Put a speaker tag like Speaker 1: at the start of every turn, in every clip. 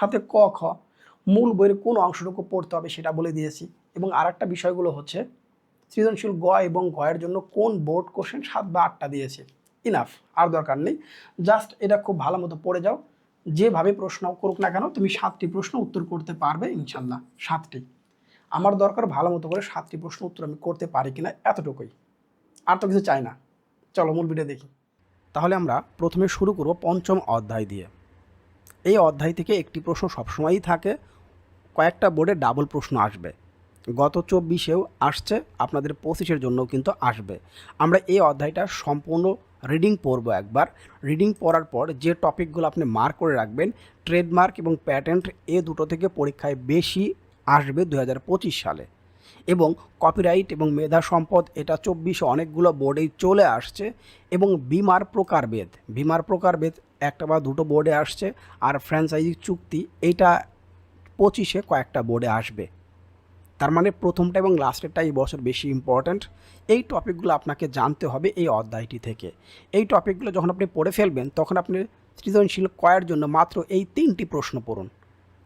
Speaker 1: সাথে ক, খ, মূল বইয়ের কোন অংশটুকু পড়তে হবে সেটা বলে দিয়েছি। এবং আর একটা বিষয়গুলো হচ্ছে সৃজনশীল গ এবং গয়ের জন্য কোন বোর্ড কোশ্চেন সাত বা আটটা দিয়েছে। ইনাফ আর দরকার নেই। জাস্ট এটা খুব ভালো মতো পড়ে যাও। যেভাবে প্রশ্ন করুক না কেন, তুমি সাতটি প্রশ্ন উত্তর করতে পারবে ইনশাল্লাহ, সাতটি। আমার দরকার ভালো মতো করে সাতটি প্রশ্ন উত্তর আমি করতে পারি কিনা এতটুকুই। আর তো কিছু চাই না। চলো মূল ভিডিও দেখি। তাহলে আমরা প্রথমে শুরু করব পঞ্চম অধ্যায় দিয়ে। এই অধ্যায় থেকে একটি প্রশ্ন সবসময়ই থাকে। কয়েকটা বোর্ডে ডাবল প্রশ্ন আসবে। গত চব্বিশেও আসছে, আপনাদের পঁচিশের জন্যও কিন্তু আসবে। আমরা এই অধ্যায়টা সম্পূর্ণ রিডিং পড়ব একবার। রিডিং পড়ার পর যে টপিকগুলো আপনি মার্ক করে রাখবেন ট্রেডমার্ক এবং প্যাটেন্ট এ দুটো থেকে পরীক্ষায় বেশি আসবে দু হাজার পঁচিশ সালে। এবং কপিরাইট এবং মেধা সম্পদ, এটা চব্বিশে অনেকগুলো বোর্ডেই চলে আসছে। এবং বিমার প্রকারভেদ বিমার প্রকারভেদ একটা বা দুটো বোর্ডে আসছে আর ফ্র্যাঞ্চাইজি চুক্তি এইটা পঁচিশে কয়েকটা বোর্ডে আসবে। তার মানে প্রথমটা এবং লাস্টেরটা এই বছর বেশি ইম্পর্ট্যান্ট এই টপিকগুলো আপনাকে জানতে হবে এই অধ্যায়টি থেকে। এই টপিকগুলো যখন আপনি পড়ে ফেলবেন, তখন আপনি সৃজনশীল কয়ের জন্য মাত্র এই তিনটি প্রশ্ন পড়ুন।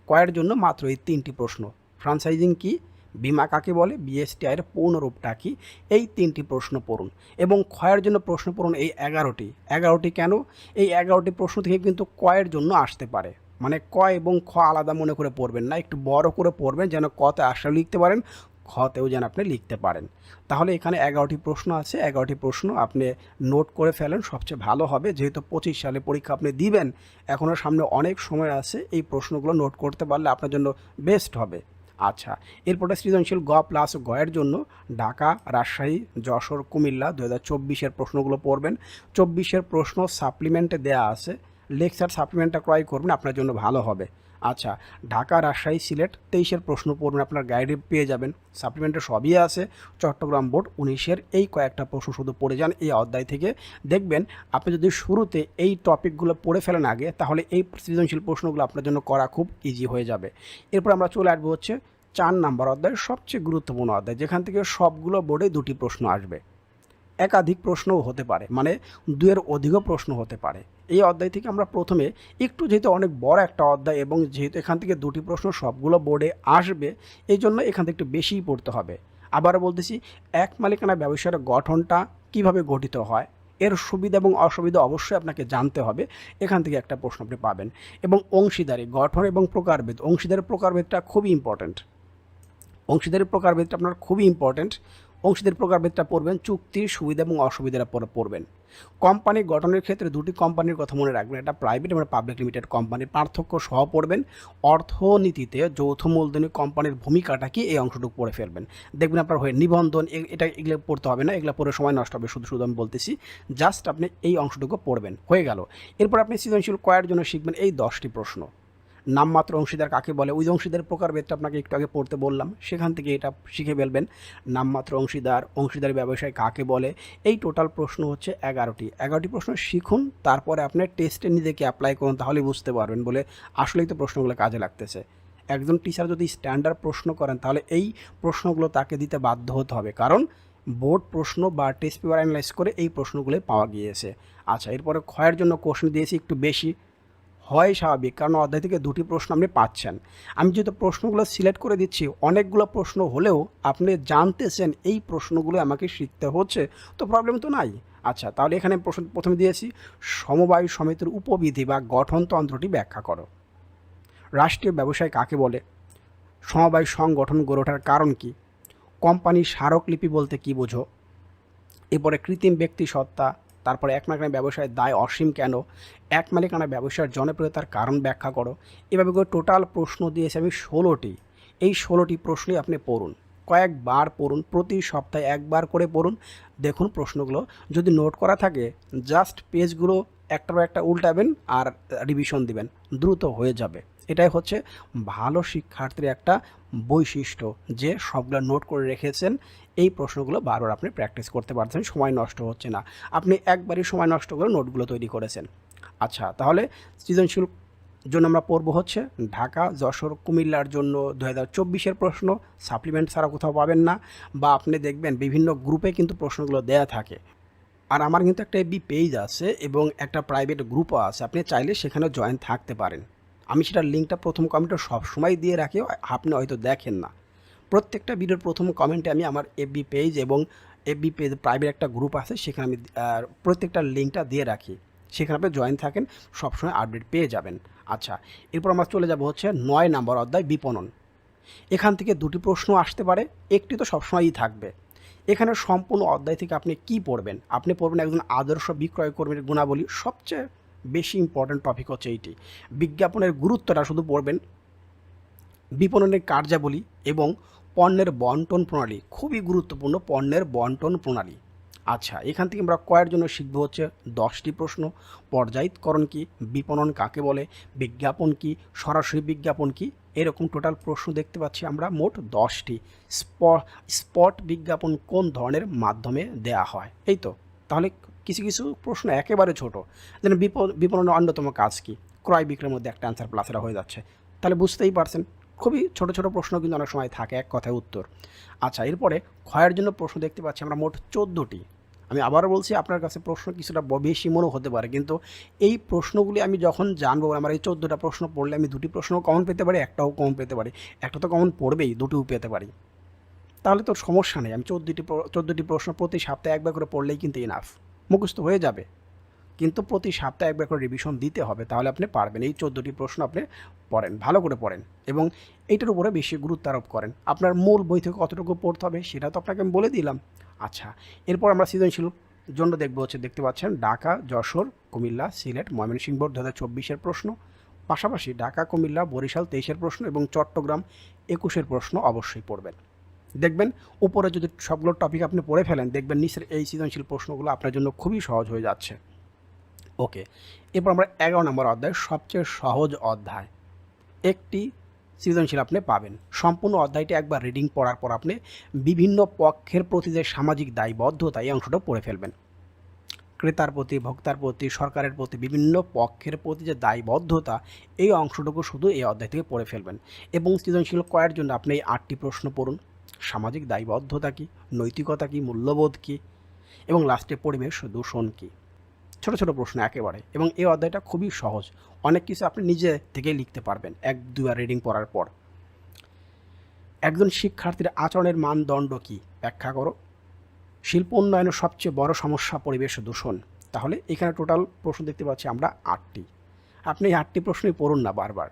Speaker 1: কয়ের জন্য মাত্র এই তিনটি প্রশ্ন। ফ্রাঞ্চাইজিং কি? বিমা কাকে বলে? বিএসটিআইয়ের পূর্ণরূপটা কি? এই তিনটি প্রশ্ন পড়ুন। এবং ক্ষয়ের জন্য প্রশ্ন পড়ুন এই এগারোটি। এগারোটি কেন? এই এগারোটি প্রশ্ন থেকে কিন্তু কয়ের জন্য আসতে পারে। মানে ক এবং খ আলাদা মনে করে পড়বেন না, একটু বড় করে পড়বেন যেন কতে আসলে লিখতে পারেন, খতেও যেন আপনি লিখতে পারেন। তাহলে এখানে এগারোটি প্রশ্ন আছে। এগারোটি প্রশ্ন আপনি নোট করে ফেলেন, সবচেয়ে ভালো হবে। যেহেতু পঁচিশ সালে পরীক্ষা আপনি দিবেন এখনও সামনে অনেক সময় আছে। এই প্রশ্নগুলো নোট করতে পারলে আপনার জন্য বেস্ট হবে। আচ্ছা এরপরে সৃজনশীল গ প্লাস গয়ের জন্য ঢাকা, রাজশাহী, যশোর, কুমিল্লা দু হাজার চব্বিশের প্রশ্নগুলো পড়বেন। চব্বিশের প্রশ্ন সাপ্লিমেন্টে দেয়া আছে। লেকচার সাপ্লিমেন্টটা ক্রয় করবেন, আপনার জন্য ভালো হবে। আচ্ছা ঢাকা, রাজশাহী, সিলেট তেইশের প্রশ্ন পড়বেন, আপনার গাইডে পেয়ে যাবেন। সাপ্লিমেন্টে সবই আছে। চট্টগ্রাম বোর্ড উনিশের এই কয়েকটা প্রশ্ন শুধু পড়ে যান এই অধ্যায় থেকে। দেখবেন, আপনি যদি শুরুতে এই টপিকগুলো পড়ে ফেলেন আগে, তাহলে এই সৃজনশীল প্রশ্নগুলো আপনার জন্য করা খুব ইজি হয়ে যাবে। এরপর আমরা চলে আসব হচ্ছে চার নাম্বার অধ্যায় সবচেয়ে গুরুত্বপূর্ণ অধ্যায়, যেখান থেকে সবগুলো বোর্ডে দুটি প্রশ্ন আসবে। একাধিক প্রশ্নও হতে পারে মানে দুয়ের অধিকও প্রশ্ন হতে পারে। এই অধ্যায় থেকে আমরা প্রথমে একটু যেহেতু অনেক বড় একটা অধ্যায় এবং যেহেতু এখান থেকে দুটি প্রশ্ন সবগুলো বোর্ডে আসবে, এই জন্য এখান থেকে একটু বেশিই পড়তে হবে। আবার বলতেছি, এক মালিকানা ব্যবসার গঠনটা কীভাবে গঠিত হয়? এর সুবিধা এবং অসুবিধা অবশ্যই আপনাকে জানতে হবে। এখান থেকে একটা প্রশ্ন আপনি পাবেন। এবং অংশীদারি, গঠন এবং প্রকারভেদ অংশীদারের প্রকারভেদটা খুবই ইম্পর্ট্যান্ট অংশীদারি প্রকারভেদটা আপনার খুবই ইম্পর্ট্যান্ট অংশীদারি প্রকারভেদটা পড়বেন, চুক্তির সুবিধা এবং অসুবিধাটা পড়বেন। কোম্পানি গঠনের ক্ষেত্রে দুটি কোম্পানির কথা মনে রাখবেন, একটা প্রাইভেট এবং পাবলিক লিমিটেড কোম্পানির পার্থক্য সহ পড়বেন। অর্থনীতিতে যৌথ মূলধনী কোম্পানির ভূমিকাটা কি, এই অংশটুকু পড়ে ফেলবেন। দেখবেন আপনার হয়ে নিবন্ধন এটা এগুলো পড়তে হবে না, এগুলো পড়ে সময় নষ্ট হবে, শুধু শুধু আমি বলতেছি। জাস্ট আপনি এই অংশটুকু পড়বেন, হয়ে গেল। এরপর আপনি সৃজনশীল কয়ের জন্য শিখবেন, এই দশটি প্রশ্ন। নামমাত্র অংশীদার কাকে বলে? ওই অংশীদারের প্রকারভেদটা আপনাকে একটু আগে পড়তে বললাম। সেখান থেকে এটা শিখে ফেলবেন। নামমাত্র অংশীদার, অংশীদারি ব্যবসায় কাকে বলে? এই টোটাল প্রশ্ন হচ্ছে এগারোটি। এগারোটি প্রশ্ন শিখুন, তারপরে আপনার টেস্টে নিজেকে অ্যাপ্লাই করুন, তাহলে বুঝতে পারবেন বলে আসলেই তো প্রশ্নগুলো কাজে লাগতেছে। একজন টিচার যদি স্ট্যান্ডার্ড প্রশ্ন করেন, তাহলে এই প্রশ্নগুলো তাকে দিতে বাধ্য হতে হবে। কারণ বোর্ড প্রশ্ন বা টেস্ট পেপার অ্যানালাইজ করে এই প্রশ্নগুলো পাওয়া গিয়েছে। আচ্ছা এরপরে ক্ষয়ের জন্য কোশ্চেন দিয়েছি, একটু বেশি। হয় স্বাভাবিক, কারণ অধ্যায় থেকে দুটি প্রশ্ন আপনি পাচ্ছেন। আমি যেহেতু প্রশ্নগুলো সিলেক্ট করে দিচ্ছি, অনেকগুলো প্রশ্ন হলেও আপনি জানতেছেন এই প্রশ্নগুলো আমাকে শিখতে হচ্ছে, তো প্রবলেম তো নাই। আচ্ছা তাহলে এখানে প্রশ্ন প্রথমে দিয়েছি, সমবায় সমিতির উপবিধি বা গঠনতন্ত্রটি ব্যাখ্যা করো। রাষ্ট্রীয় ব্যবসায় কাকে বলে? সমবায় সংগঠন গড়ে ওঠার কারণ কি? কোম্পানির স্মারকলিপি বলতে কি বোঝো? এরপরে কৃত্রিম ব্যক্তি সত্তা তারপরে এক মালিকানা ব্যবসায় দায় অসীম কেন? এক মালিকানা ব্যবসার জনপ্রিয়তার কারণ ব্যাখ্যা করো। এভাবে করে টোটাল প্রশ্ন দিয়েছে আমি ষোলোটি। এই ষোলোটি প্রশ্নই আপনি পড়ুন। কয়েকবার পড়ুন, প্রতি সপ্তাহে একবার করে পড়ুন। দেখুন প্রশ্নগুলো। যদি নোট করা থাকে জাস্ট পেজগুলো একটার একটা উল্টাবেন আর রিভিশন দিবেন। দ্রুত হয়ে যাবে। এটাই হচ্ছে ভালো শিক্ষার্থীর একটা বৈশিষ্ট্য যে সবগুলো নোট করে রেখেছেন, এই প্রশ্নগুলো বারবার আপনি প্র্যাকটিস করতে পারছেন, সময় নষ্ট হচ্ছে না। আপনি একবারই সময় নষ্ট করে নোটগুলো তৈরি করেছেন। আচ্ছা তাহলে সৃজনশীল জন্য আমরা পড়ব হচ্ছে ঢাকা, যশোর, কুমিল্লার জন্য দু হাজার চব্বিশের প্রশ্ন। সাপ্লিমেন্ট ছাড়া কোথাও পাবেন না বা আপনি দেখবেন বিভিন্ন গ্রুপে কিন্তু প্রশ্নগুলো দেয়া থাকে। আর আমার কিন্তু একটা এবি পেজ আছে এবং একটা প্রাইভেট গ্রুপও আছে। আপনি চাইলে সেখানে জয়েন থাকতে পারেন। আমি সেটার লিঙ্কটা প্রথম কমেন্টে সবসময় দিয়ে রাখি, আপনি হয়তো দেখেন না। প্রত্যেকটা ভিডিওর প্রথম কমেন্টে আমি আমার এফবি পেজ এবং এফবি পেজ প্রাইভেট একটা গ্রুপ আছে, সেখানে আমি প্রত্যেকটা লিঙ্কটা দিয়ে রাখি। সেখানে আপনি জয়েন থাকেন, সবসময় আপডেট পেয়ে যাবেন। আচ্ছা এরপর আমরা চলে যাব হচ্ছে নয় নাম্বার অধ্যায় বিপণন। এখান থেকে দুটি প্রশ্ন আসতে পারে, একটি তো সবসময়ই থাকবে। এখানে সম্পূর্ণ অধ্যায় থেকে আপনি কি পড়বেন? আপনি পড়বেন একজন আদর্শ বিক্রয় কর্মীর গুণাবলী, সবচেয়ে বেশি ইম্পর্ট্যান্ট টপিক হচ্ছে এইটি। বিজ্ঞাপনের গুরুত্বটা শুধু পড়বেন বিপণনের কার্যাবলী এবং পণ্যের বন্টন প্রণালী, খুবই গুরুত্বপূর্ণ পণ্যের বন্টন প্রণালী। আচ্ছা এখান থেকে আমরা কয়ের জন্য শিখব হচ্ছে দশটি প্রশ্ন। পর্যায়িতকরণ কি, বিপণন কাকে বলে, বিজ্ঞাপন কি, সরাসরি বিজ্ঞাপন কি, এরকম টোটাল প্রশ্ন দেখতে পাচ্ছি আমরা মোট দশটি। স্পট বিজ্ঞাপন কোন ধরনের মাধ্যমে দেয়া হয়? এই তো, তাহলে কিছু কিছু প্রশ্ন একেবারে ছোট। যেন বিপ- বিপণনের অন্যতম কাজ কি? ক্রয় বিক্রয়ের মধ্যে একটা অ্যান্সার প্লাসেরা হয়ে যাচ্ছে। তাহলে বুঝতেই পারছেন, খুবই ছোট ছোট প্রশ্ন কিন্তু অনেক সময় থাকে, এক কথায় উত্তর। আচ্ছা এরপরে ক্ষয়ের জন্য প্রশ্ন দেখতে পাচ্ছি আমরা মোট চোদ্দোটি। আমি আবারও বলছি, আপনার কাছে প্রশ্ন কিছুটা বেশি মনে হতে পারে, কিন্তু এই প্রশ্নগুলি আমি যখন জানব, আমার এই চোদ্দোটা প্রশ্ন পড়লে আমি দুটি প্রশ্ন কমন পেতে পারি, একটাও কমন পেতে পারি। একটা তো কমন পড়বেই, দুটিও পেতে পারি। তাহলে তো সমস্যা নেই, আমি চোদ্দোটি চোদ্দোটি প্রশ্ন প্রতি সপ্তাহে একবার করে পড়লেই কিন্তু ইনাফ মুখস্থ হয়ে যাবে। কিন্তু প্রতি সপ্তাহে একবার করে রিভিশন দিতে হবে, তাহলে আপনি পারবেন। এই চোদ্দোটি প্রশ্ন আপনি পড়েন, ভালো করে পড়েন এবং এইটার উপরে বেশি গুরুত্ব আরোপ করেন। আপনার মূল বই থেকে কতটুকু পড়তে হবে সেটা তো আপনাকে আমি বলে দিলাম। আচ্ছা এরপর আমরা সৃজনশীল জন্য দেখব হচ্ছে, দেখতে পাচ্ছেন ঢাকা, যশোর, কুমিল্লা, সিলেট, ময়মনসিংহ দু হাজার চব্বিশের প্রশ্ন। পাশাপাশি ঢাকা, কুমিল্লা, বরিশাল তেইশের প্রশ্ন এবং চট্টগ্রাম একুশের প্রশ্ন অবশ্যই পড়বেন। দেখবেন, উপরে যদি সবগুলো টপিক আপনি পড়ে ফেলেন, দেখবেন নিচের এই সৃজনশীল প্রশ্নগুলো আপনার জন্য খুবই সহজ হয়ে যাচ্ছে। ওকে এরপর আমরা এগারো নম্বর অধ্যায় সবচেয়ে সহজ অধ্যায়। একটি সৃজনশীল আপনি পাবেন। সম্পূর্ণ অধ্যায়টি একবার রিডিং পড়ার পর আপনি বিভিন্ন পক্ষের প্রতি যে সামাজিক দায়বদ্ধতা, এই অংশটা পড়ে ফেলবেন। ক্রেতার প্রতি, ভোক্তার প্রতি, সরকারের প্রতি, বিভিন্ন পক্ষের প্রতি যে দায়বদ্ধতা, এই অংশটুকু শুধু এই অধ্যায় থেকে পড়ে ফেলবেন। এবং সৃজনশীল করার জন্য আপনি এই আটটি প্রশ্ন পড়ুন। সামাজিক দায়বদ্ধতা কী? নৈতিকতা কী? মূল্যবোধ কী? এবং লাস্টে পরিবেশ দূষণ কী? ছোট ছোট প্রশ্ন একেবারে। এবং এই অধ্যায়টা খুবই সহজ। অনেক কিছু আপনি নিজে থেকে লিখতে পারবেন, এক দুবার রিডিং পড়ার পর। একজন শিক্ষার্থীর আচরণের মানদণ্ড কী? ব্যাখ্যা করো। শিল্প উন্নয়নের সবচেয়ে বড় সমস্যা পরিবেশ দূষণ। তাহলে এখানে টোটাল প্রশ্ন দেখতে পাচ্ছি আমরা আটটি। আপনি এই আটটি প্রশ্নই পড়ুন না বারবার।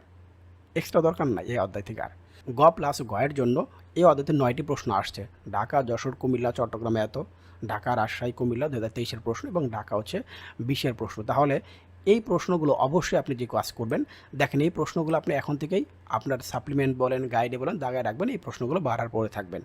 Speaker 1: এক্সট্রা দরকার নাই এই অধ্যায় থেকে আর। গ প্লাস গয়ের জন্য এই অধ্যায়তে নয়টি প্রশ্ন আসছে। ঢাকা, যশোর, কুমিল্লা, চট্টগ্রামে এত। ঢাকা, রাজশাহী, কুমিল্লা দু হাজার তেইশের প্রশ্ন এবং ঢাকা হচ্ছে বিশের প্রশ্ন। তাহলে এই প্রশ্নগুলো অবশ্যই আপনি যে কাজ করবেন, দেখেন এই প্রশ্নগুলো আপনি এখন থেকেই আপনার সাপ্লিমেন্ট বলেন গাইডে বলেন, দাগায় রাখবেন, এই প্রশ্নগুলো বাড়ার পরে থাকবেন।